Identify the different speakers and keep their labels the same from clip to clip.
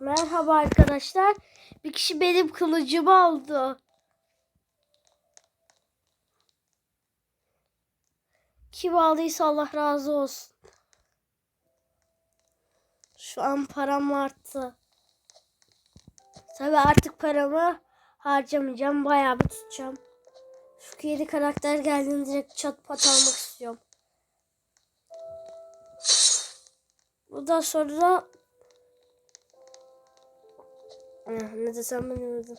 Speaker 1: Merhaba arkadaşlar. Bir kişi benim kılıcımı aldı. Kim aldıysa Allah razı olsun. Şu an param arttı. Tabii artık paramı harcamayacağım. Bayağı bir tutacağım. Şu yeni karakter geldiğinde direkt çat pat almak istiyorum. Bundan sonra ne desem bilemedim.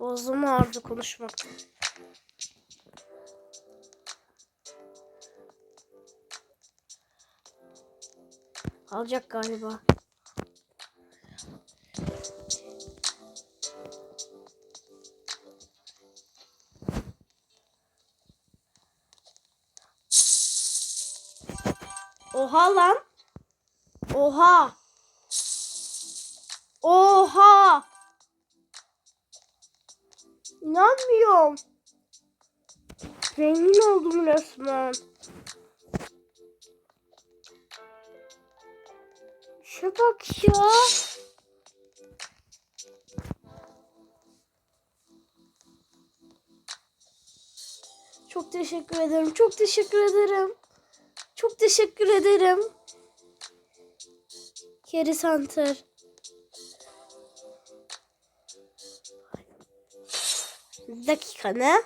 Speaker 1: Boğazım ağrıdı konuşmak. Alacak galiba. Oha lan. Oha. Oha. İnanmıyorum. Zengin oldum resmen. Şu bak ya. Çok teşekkür ederim. Çok teşekkür ederim. Çok teşekkür ederim. Carry Center. Dakika ne?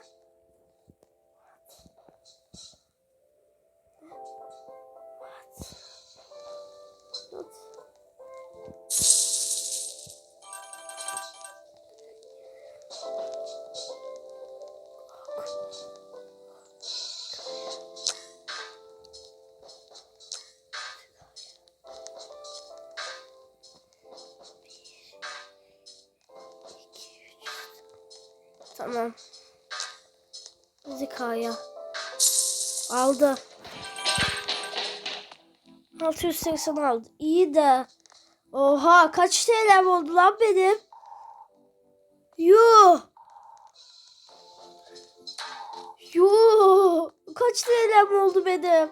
Speaker 1: Tamam. Zikaya. Aldı. 680 aldı. İyi de. Oha kaç TL oldu lan benim? Yuh. Yuh. Kaç TL oldu benim?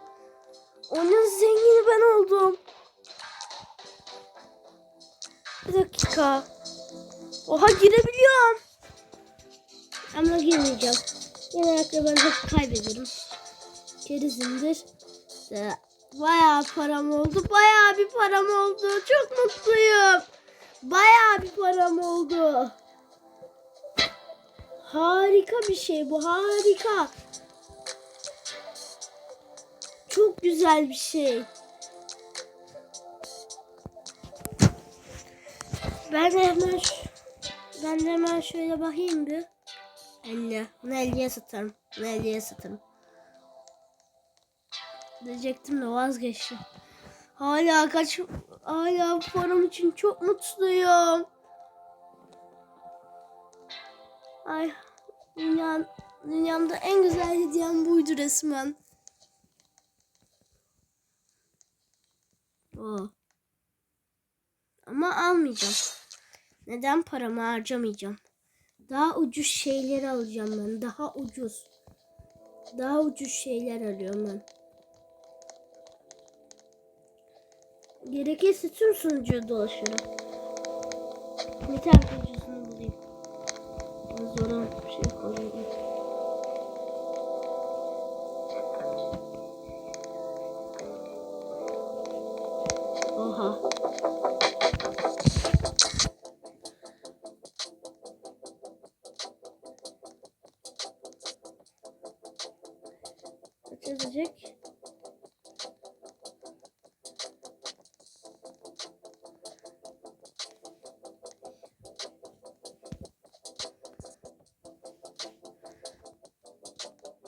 Speaker 1: Onun zengini ben oldum. Bir dakika. Oha girebiliyorum. Ama girmeyeceğim. Genellikle ben kaybederim. Kerizimdir. İşte bayağı param oldu. Bayağı bir param oldu. Çok mutluyum. Bayağı bir param oldu. Harika bir şey bu. Harika. Çok güzel bir şey. Ben de hemen ben de hemen şöyle bakayım bir. 50. Bunu 50'ye satarım. Bunu 50'ye satarım. Diyecektim de vazgeçtim. Hala kaç hala param için çok mutluyum. Ay dünyanın, dünyamda en güzel hediyem buydu resmen. O. Ama almayacağım. Neden paramı harcamayacağım? Daha ucuz şeyler alacağım ben. Daha ucuz. Daha ucuz şeyler alıyorum ben. Gerekirse tüm sunucuya dolaşırım. Bir tane ucuzunu bulayım. Zora bir şey koyayım. Edecek?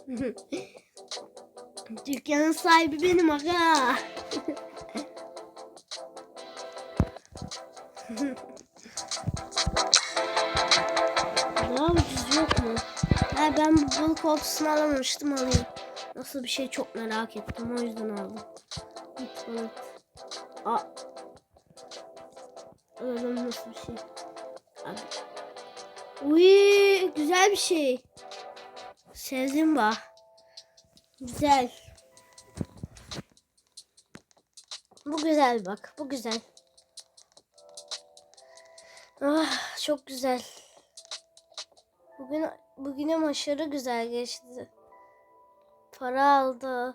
Speaker 1: Dükkanın sahibi benim aga. Daha ucuz yok mu? Ha, ben bu balık oltasını alamamıştım alayım. Nasıl bir şey çok merak ettim. O yüzden aldım. Git balık. Aa. Öyle nasıl bir şey. Abi. Uy, güzel bir şey. Sevdim bak. Güzel. Bu güzel bak. Bu güzel. Ah, çok güzel. Bugün bugüne aşırı güzel geçti. Para aldı.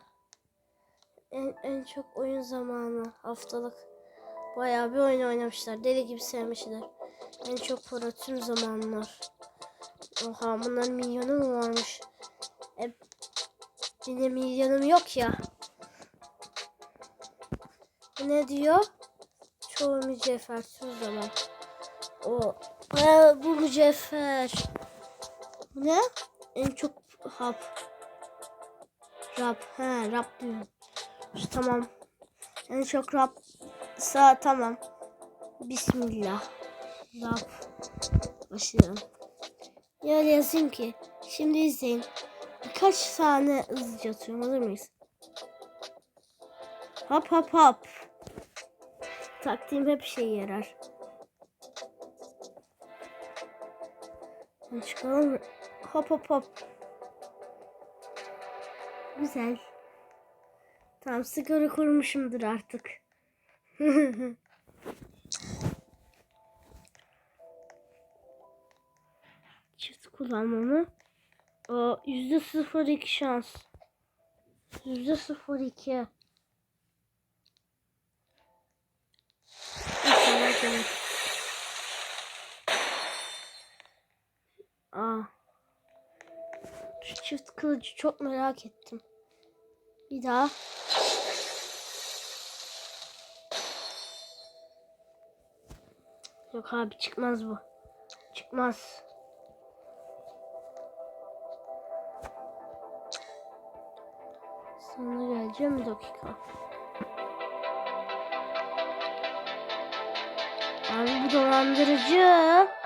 Speaker 1: En, en çok oyun zamanı haftalık. Bayağı bir oyun oynamışlar. Deli gibi sevmişler. En çok para tüm zamanlar. Oha bunların milyonu mu varmış? E, benim milyonum yok ya. Ne diyor? Çoğu mücevher tüm zaman. O e, bu mücevher. Ne? En çok hap. Rap. He rap diyor. Tamam. En çok rap Sağ tamam. Bismillah. Rab. Başlayalım. Ya öyle yazayım ki. Şimdi izleyin. Birkaç tane hızlıca atıyorum. Hazır mıyız? Hop hop hop. Taktiğim hep şey yarar. Çıkalım. Hop hop hop. Güzel. Tamam skora kurmuşumdur artık. Çift kullanmamı. O yüzde sıfır iki şans. Yüzde sıfır iki. İnşallah gelir. Aa. Şu çift kılıcı çok merak ettim. Bir daha. Yok abi çıkmaz bu. Çıkmaz. Sana geleceğim bir dakika. Abi bu dolandırıcı.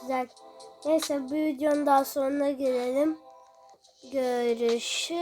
Speaker 1: Güzel. Neyse bu videonun daha sonuna gelelim. Görüşürüz.